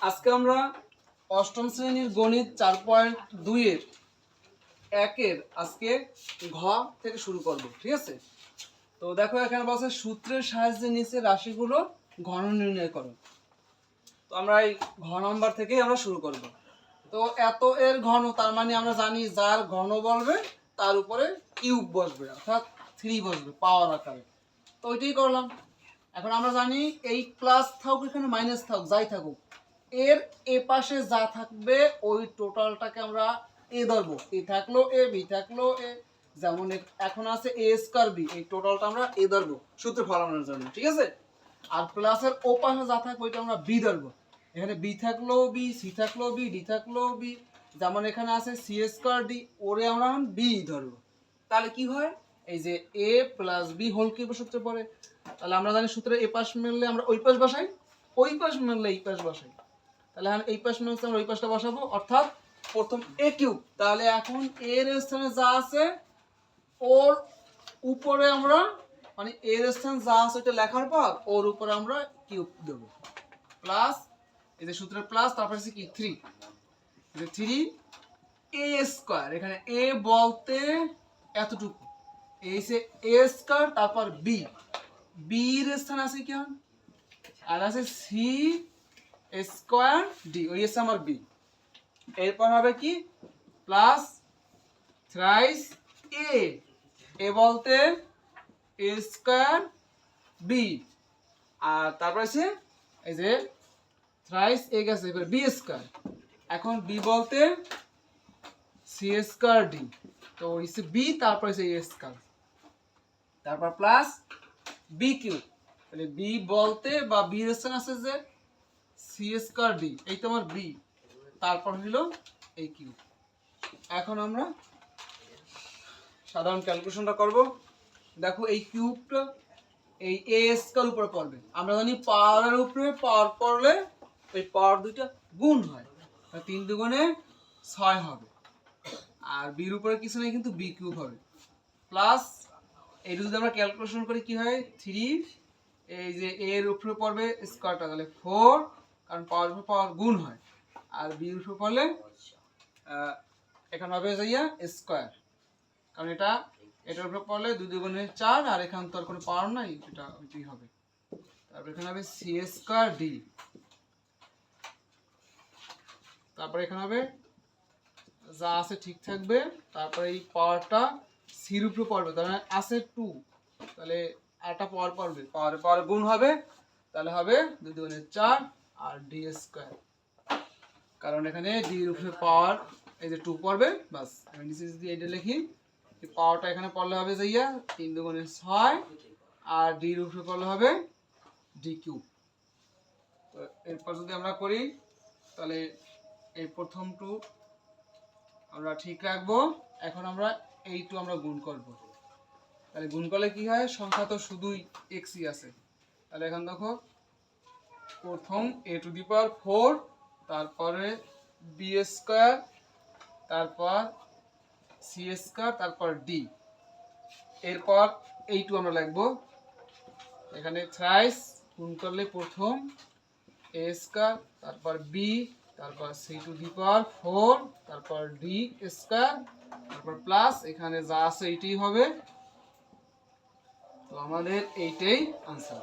আজকে আমরা অষ্টম শ্রেণির গণিত চার পয়েন্ট দুইয়ের একের আজকে ঘ থেকে শুরু করব, ঠিক আছে? তো দেখো এখানে বলছে সূত্রের সাহায্যে নিচে রাশিগুলো ঘন নির্ণয় করো। তো আমরা এই ঘ নম্বর থেকেই আমরা শুরু করব। তো এত এর ঘন, তার মানে আমরা জানি যার ঘন বলবে, তার উপরে কিউব বসবে, অর্থাৎ থ্রি বসবে পাওয়ার আকারে। তো ওইটাই করলাম। এখন আমরা জানি এই প্লাস থাকুক এখানে, মাইনাস থাকুক, যাই থাকুক। এর এ পাশে যা থাকবে, ওই টোটালটাকে আমরা এ ধরবো। এ থাকল এ, বি থাকল এ, যেমন এখন আছে এ স্কোয়ার বি, এই টোটালটা আমরা এ ধরবো সূত্র ফলানোর জন্য, ঠিক আছে? আর প্লাসের ও পাশে যা থাকবে, ওইটা আমরা বি ধরবো। এখানে বি থাকল বি, সি থাকল বি, ডি থাকল বি, যেমন এখানে আছে সি স্কোয়ার ডি, ওরে আমরা বি ধরবো। তাহলে কি হয়? এই যে এ প্লাস বি হোল কিউবের সূত্রে পড়ে। তাহলে আমরা জানি সূত্রে এ পাশ মিললে আমরা ওই পাশ বসাই, ওই পাশ মিললে এই পাশ বসাই। তাহলে এখন এই পাশ মিলছে আমরা ওই পাশটা বসাবো। অর্থাৎ প্রথম এ কিউব তাহলে এখন এর স্থানে যা আছে, ওর উপরে আমরা মানে এর স্থান যা আছে ওইটা লেখার পর ওর উপরে আমরা কিউব দেবো। প্লাস এই যে সূত্রের প্লাস তারপর আছে কি? থ্রি থ্রি এ স্কোয়ার এখানে এ বলতে এতটুকু। এই সে এ স্কোয়ার তারপর বি বির স্থান আছে কি হন আর আছে সি স্কোয়ার ডি ওই এসে আমার বি এরপর হবে কি? প্লাস থ্রাইস এ এ বলতে এ স্কোয়ার বি আর তারপর আছে এই যে থ্রাইস এ গেছে, এবার বি স্কোয়ার। এখন বি বলতে সি স্কোয়ার ডি তো হচ্ছে বি তারপর হচ্ছে এ স্কোয়ার। তারপর প্লাস বি কিউ তাহলে বি বলতে বা বি রেশন আছে যে সি স্কোয়ার ডি এই তো আমার বি তারপর হলো এই কিউ এখন আমরা সাধারণ ক্যালকুলেশনটা করব। দেখো এই কিউবটা এই এ স্কোয়ার উপরে পড়বে। আমরা জানি পাওয়ারের উপরে পাওয়ার পড়লে ওই পাওয়ার দুইটা গুণ হয়। তিন দুগুণে ছয় হবে। আর বির উপরে কিছু নেই, কিন্তু বি কিউব হবে। প্লাস এটা যদি আমরা ক্যালকুলেশন করি, কি হয়? থ্রি এই যে এর উপরে পড়বে স্কোয়ারটা তাহলে ফোর কারণ পাওয়ার উপরে পাওয়ার গুণ হয়। আর বির উপরে পড়লে এখানে হবে যাইয়া স্কোয়ার কারণ এটা, এটার উপরে পড়লে দুই দুগুণে চার, আর এখানে তো আর কোনো পাওয়ার নাই, এটা ওইটাই হবে। তারপর এখানে হবে সি স্কোয়ার ডি তারপর এখানে হবে, যা আছে ঠিক থাকবে, তারপরে এই পাওয়ারটা সির উপরে পড়বে, তার মানে আছে টু তাহলে আরটা পাওয়ার পড়বে পাওয়ার পাওয়ার গুণ হবে, তাহলে হবে দুই দুগুণে চার আর ডি স্কোয়ার কারণ এখানে ডির উপরে পাওয়ার এই যে টু পড়বে বাস আমি নিচে যদি এটা লিখি পাওয়ারটা এখানে পড়লে হবে যাইয়া তিন দুগুণে ছয়, আর ডির উপরে পড়লে হবে ডি কিউব তো এরপর যদি আমরা করি, তাহলে এই প্রথম টু আমরা ঠিক রাখব। এখন আমরা এই টু আমরা গুণ করব। তাহলে গুণ করলে কি হয়? সংখ্যা তো শুধুই এক্সই আছে। তাহলে এখন দেখো প্রথম A to the power four, তারপরে বি স্কোয়ার, তারপর সি স্কোয়ার, তারপর ডি। এরপর এই টু আমরা লিখব। এখানে থ্রাইস গুণ করলে প্রথম এ স্কোয়ার, তারপর বি তারপর C to the power four, তারপর ডি স্কোয়ার, তারপর প্লাস এখানে যা আছে এইটাই হবে। তো আমাদের এইটাই আনসার